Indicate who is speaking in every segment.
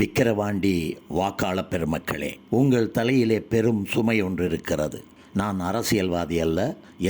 Speaker 1: விக்கிரவாண்டி வாக்காள பெருமக்களே உங்கள் தலையிலே பெரும் சுமை ஒன்று இருக்கிறது நான் அரசியல்வாதி அல்ல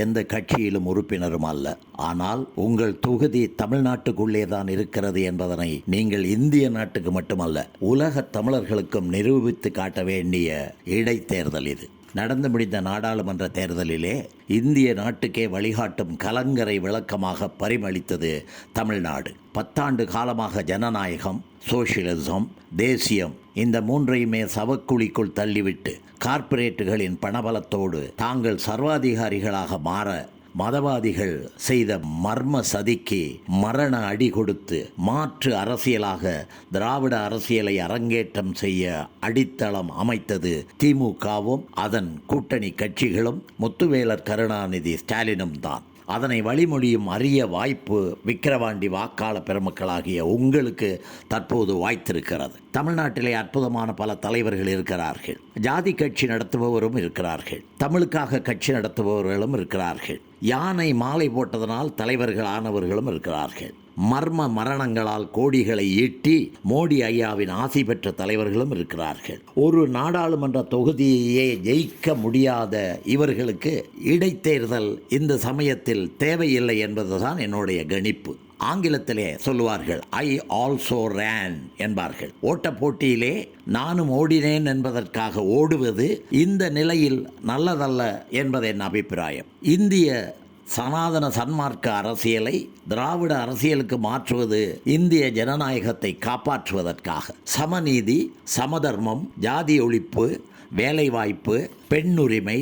Speaker 1: எந்த கட்சியிலும் உறுப்பினரும் அல்ல. ஆனால் உங்கள் தொகுதி தமிழ்நாட்டுக்குள்ளே தான் இருக்கிறது என்பதனை நீங்கள் இந்திய நாட்டுக்கு மட்டுமல்ல உலக தமிழர்களுக்கும் நிரூபித்து காட்ட வேண்டிய இடைத்தேர்தல் இது. நடந்து முடிந்த நாடாளுமன்ற தேர்தலிலே இந்திய நாட்டுக்கே வழிகாட்டும் கலங்கரை விளக்கமாக பரிமளித்தது தமிழ்நாடு. பத்தாண்டு காலமாக ஜனநாயகம் சோசியலிசம் தேசியம் இந்த மூன்றையுமே சவக்குழிக்குள் தள்ளிவிட்டு கார்ப்பரேட்டுகளின் பணபலத்தோடு தாங்கள் சர்வாதிகாரிகளாக மாற மதவாதிகள் செய்த மர்ம சதிக்கு மரண அடி கொடுத்து மாற்று அரசியலாக திராவிட அரசியலை அரங்கேற்றம் செய்ய அடித்தளம் அமைத்தது திமுகவும் அதன் கூட்டணி கட்சிகளும் முத்துவேலர் கருணாநிதி ஸ்டாலினும் தான். அதனை வழிமொழியும் அரிய வாய்ப்பு விக்கிரவாண்டி வாக்காள பெருமக்களாகிய உங்களுக்கு தற்போது வாய்த்திருக்கிறது. தமிழ்நாட்டிலே அற்புதமான பல தலைவர்கள் இருக்கிறார்கள். ஜாதி கட்சி நடத்துபவரும் இருக்கிறார்கள். தமிழுக்காக கட்சி நடத்துபவர்களும் இருக்கிறார்கள். யானை மாலை போட்டதனால் தலைவர்கள் ஆனவர்களும் இருக்கிறார்கள். மர்ம மரணங்களால் கோடிகளை ஈட்டி மோடி ஐயாவின் ஆசி பெற்ற தலைவர்களும் இருக்கிறார்கள். ஒரு நாடாளுமன்ற தொகுதியையே ஜெயிக்க முடியாத இவர்களுக்கு இடைத்தேர்தல் இந்த சமயத்தில் தேவையில்லை என்பதுதான் என்னுடைய கணிப்பு. ஆங்கிலத்திலே சொல்லுவார்கள் ஐ ஆல்சோ ரேன் என்பார்கள். ஓட்ட போட்டியிலே நானும் ஓடினேன் என்பதற்காக ஓடுவது இந்த நிலையில் நல்லதல்ல என்பது என் அபிப்பிராயம். இந்திய சனாதன சன்மார்க்க அரசியலை திராவிட அரசியலுக்கு மாற்றுவது இந்திய ஜனநாயகத்தை காப்பாற்றுவதற்காக. சமநீதி சமதர்மம் ஜாதி ஒழிப்பு வேலைவாய்ப்பு பெண்ணுரிமை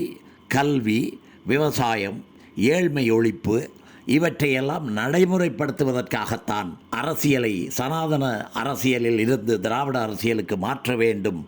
Speaker 1: கல்வி விவசாயம் ஏழ்மை ஒழிப்பு இவற்றையெல்லாம் நடைமுறைப்படுத்துவதற்காகத்தான் அரசியலை சனாதன அரசியலில் இருந்து திராவிட அரசியலுக்கு மாற்ற வேண்டும்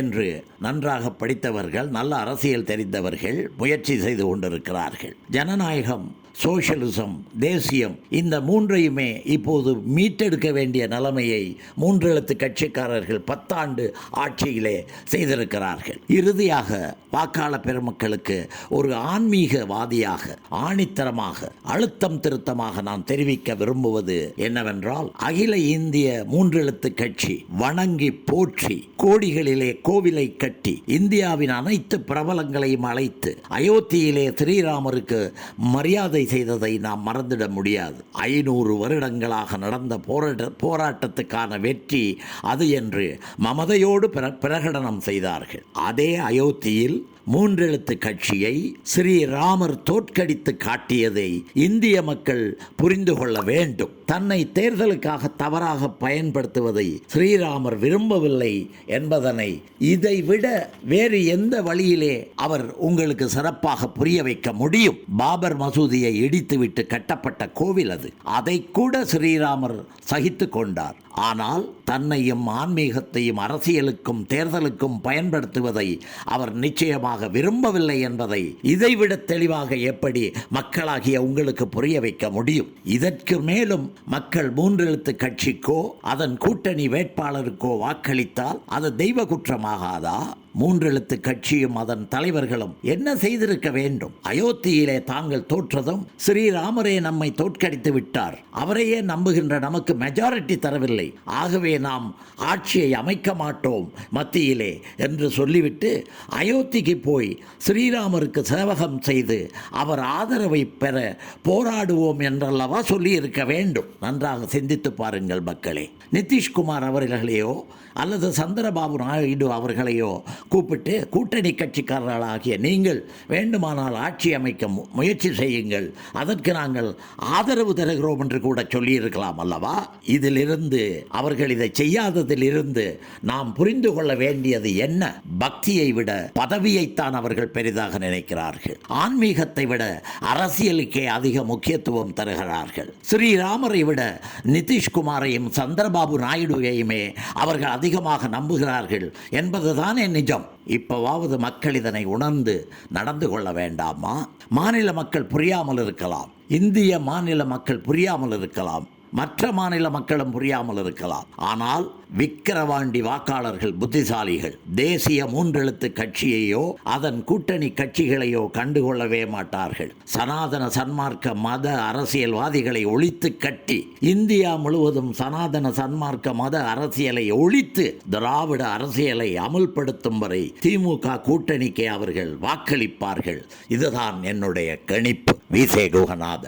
Speaker 1: என்று நன்றாக படித்தவர்கள் நல்ல அரசியல் தெரிந்தவர்கள் முயற்சி செய்து கொண்டிருக்கிறார்கள். ஜனநாயகம் சோஷலிசம் தேசியம் இந்த மூன்றையுமே இப்போது மீட்டெடுக்க வேண்டிய நிலைமையை மூன்றெழுத்து கட்சிக்காரர்கள் பத்தாண்டு ஆட்சியிலே செய்திருக்கிறார்கள். இறுதியாக வாக்காள பெருமக்களுக்கு ஒரு ஆன்மீகவாதியாக ஆணித்தரமாக அழுத்தம் திருத்தமாக நான் தெரிவிக்க விரும்புவது என்னவென்றால் அகில இந்திய மூன்றெழுத்து கட்சி வணங்கி போற்றி கோடிகளிலே கோவிலை கட்டி இந்தியாவின் அனைத்து பிரபலங்களையும் அழைத்து அயோத்தியிலே ஸ்ரீராமருக்கு மரியாதை செய்ததை நாம் மறந்துட முடியாது. ஐநூறு வருடங்களாக நடந்த போராட்ட போராட்டத்துக்கான வெற்றி அது என்று மமதையோடு பிர பிரகடனம் செய்தார்கள். அதே அயோத்தியில் மூன்றெழுத்து கட்சியை ஸ்ரீராமர் தோற்கடித்து காட்டியதை இந்திய மக்கள் புரிந்து கொள்ள வேண்டும். தன்னை தேர்தலுக்காக தவறாக பயன்படுத்துவதை ஸ்ரீராமர் விரும்பவில்லை என்பதனை இதைவிட வேறு எந்த வழியிலே அவர் உங்களுக்கு சிறப்பாக புரிய வைக்க முடியும்? பாபர் மசூதியை இடித்துவிட்டு கட்டப்பட்ட கோவில் அது. அதை கூட ஸ்ரீராமர் சகித்து கொண்டார். ஆனால் தன்னையும் ஆன்மீகத்தையும் அரசியலுக்கும் தேர்தலுக்கும் பயன்படுத்துவதை அவர் நிச்சயமாக விரும்பவில்லை என்பதை இதைவிட தெளிவாக எப்படி மக்களாகிய உங்களுக்கு புரிய வைக்க முடியும்? இதற்கு மேலும் மக்கள் மூன்றெழுத்து கட்சிக்கோ அதன் கூட்டணி வேட்பாளருக்கோ வாக்களித்தால் அது தெய்வ குற்றமாகாதா? மூன்றெழுத்து கட்சியும் அதன் தலைவர்களும் என்ன செய்திருக்க வேண்டும்? அயோத்தியிலே தாங்கள் தோற்றதும் ஸ்ரீராமரே நம்மை தோற்கடித்து விட்டார். அவரையே நம்புகின்ற நமக்கு மெஜாரிட்டி தரவில்லை. ஆகவே நாம் ஆட்சியை அமைக்க மாட்டோம் மத்தியிலே என்று சொல்லிவிட்டு அயோத்திக்கு போய் ஸ்ரீராமருக்கு சேவகம் செய்து அவர் ஆதரவை பெற போராடுவோம் என்றல்லவா சொல்லியிருக்க வேண்டும். நன்றாக சிந்தித்து பாருங்கள் மக்களே. நிதிஷ்குமார் அவர்களையோ அல்லது சந்திரபாபு நாயுடு அவர்களையோ கூப்பிட்டு கூட்டணி கட்சிக்காரர்களாகிய நீங்கள் வேண்டுமானால் ஆட்சி அமைக்க மு- முயற்சி செய்யுங்கள். அதற்கு நாங்கள் ஆதரவு தருகிறோம் என்று கூட சொல்லியிருக்கலாம் அல்லவா? இதிலிருந்து அவர்கள் இதை செய்யாததிலிருந்து நாம் புரிந்து கொள்ள வேண்டியது என்ன? பக்தியை விட பதவியைத்தான் அவர்கள் பெரிதாக நினைக்கிறார்கள். ஆன்மீகத்தை விட அரசியலுக்கே அதிக முக்கியத்துவம் தருகிறார்கள். ஸ்ரீராமரை விட நிதிஷ்குமாரையும் சந்திரபாபு நாயுடுவையுமே அவர்கள் அதிகமாக நம்புகிறார்கள் என்பதுதான் என் நிஜம். இப்போவாவது மக்கள் இதனை உணர்ந்து நடந்து கொள்ள வேண்டாமா? மாநில மக்கள் புரியாமல் இருக்கலாம். இந்திய மாநில மக்கள் புரியாமல் இருக்கலாம். மற்ற மாநில மக்களும் புரியாமல் இருக்கலாம். ஆனால் விக்கிரவாண்டி வாக்காளர்கள் புத்திசாலிகள் தேசிய மூன்றெழுத்து கட்சியையோ அதன் கூட்டணி கட்சிகளையோ கண்டுகொள்ளவே மாட்டார்கள். சனாதன சன்மார்க்க மத அரசியல்வாதிகளை ஒழித்து கட்டி இந்தியா முழுவதும் சனாதன சன்மார்க்க மத அரசியலை ஒழித்து திராவிட அரசியலை அமுல்படுத்தும் வரை திமுக கூட்டணிக்கு அவர்கள் வாக்களிப்பார்கள். இதுதான் என்னுடைய கணிப்பு. விசே குகநாதன்